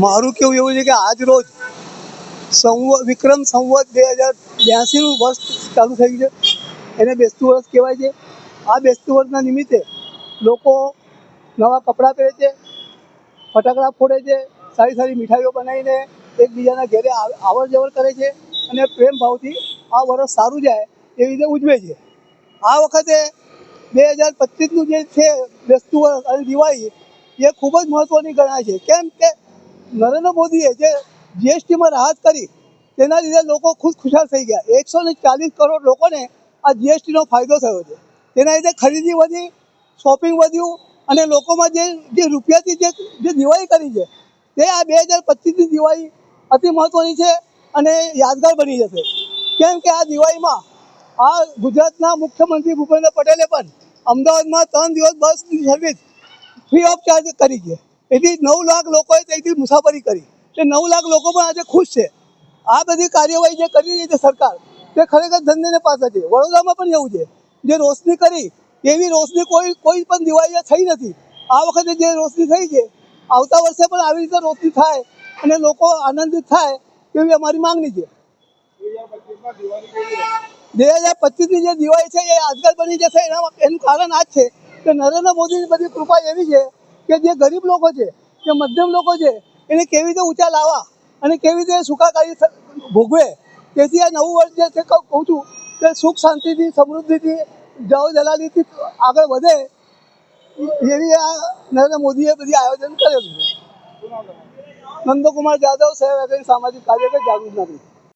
મારું કેવું એવું છે કે આજ રોજ સંવ વિક્રમ સંવત બે હજાર બ્યાસીનું વર્ષ ચાલુ થઈ છે. એને બેસતું વર્ષ કહેવાય છે. આ બેસતું વર્ષના નિમિત્તે લોકો નવા કપડાં પહેરે છે, ફટાકડા ફોડે છે, સારી સારી મીઠાઈઓ બનાવીને એકબીજાના ઘેરે આવ- આવર જવર કરે છે અને પ્રેમ ભાવથી આ વર્ષ સારું જાય એવી રીતે ઉજવે છે. આ વખતે બે હજાર પચીસનું જે છે બેસતું વર્ષ અને દિવાળી એ ખૂબ જ મહત્ત્વની ગણાય છે. કેમ કે નરેન્દ્ર મોદીએ જે જીએસટીમાં રાહત કરી, તેના લીધે લોકો ખુશ ખુશાલ થઈ ગયા. એકસો ને ચાલીસ કરોડ લોકોને આ જીએસટીનો ફાયદો થયો છે. તેના લીધે ખરીદી વધી શોપિંગ વધ્યું અને લોકોમાં જે જે રૂપિયાથી જે જે દિવાળી કરી છે, તે આ બે હજાર પચીસની દિવાળી અતિ મહત્ત્વની છે અને યાદગાર બની જશે. કેમ કે આ દિવાળીમાં આ ગુજરાતના મુખ્યમંત્રી ભૂપેન્દ્ર પટેલે પણ અમદાવાદમાં ત્રણ દિવસ બસની સર્વિસ ફ્રી ઓફ ચાર્જ કરી છે. એથી નવ લાખ લોકોએ ત્યાંથી મુસાફરી કરી. એટલે નવ લાખ લોકો પણ આજે ખુશ છે. આ બધી કાર્યવાહી જે કરી રહી છે સરકાર, તે ખરેખર ધંધેને પાસે છે. વડોદરામાં પણ એવું છે. જે રોશની કરી એવી રોશની કોઈ કોઈ પણ દિવાળીએ થઈ નથી. આ વખતે જે રોશની થઈ છે, આવતા વર્ષે પણ આવી રીતે રોશની થાય અને લોકો આનંદિત થાય એવી અમારી માંગણી છે. બે હજાર પચીસની જે દિવાળી છે, એ આજકાલ બની જશે. એના એનું કારણ આ જ છે કે નરેન્દ્ર મોદીની બધી કૃપા એવી છે કે જે ગરીબ લોકો છે જે મધ્યમ લોકો છે, એને કેવી રીતે ઊંચા લાવવા અને કેવી રીતે સુખાકારી ભોગવે? તેથી આ નવું વર્ષ જે છે, કહું છું કે સુખ, શાંતિથી, સમૃદ્ધિથી જવ જલાલીથી આગળ વધે એવી આ નરેન્દ્ર મોદીએ બધી આયોજન કરેલું છે. નંદકુમાર જાદવ સાહેબ સામાજિક કાર્યકર જાગૃત નાગરિક.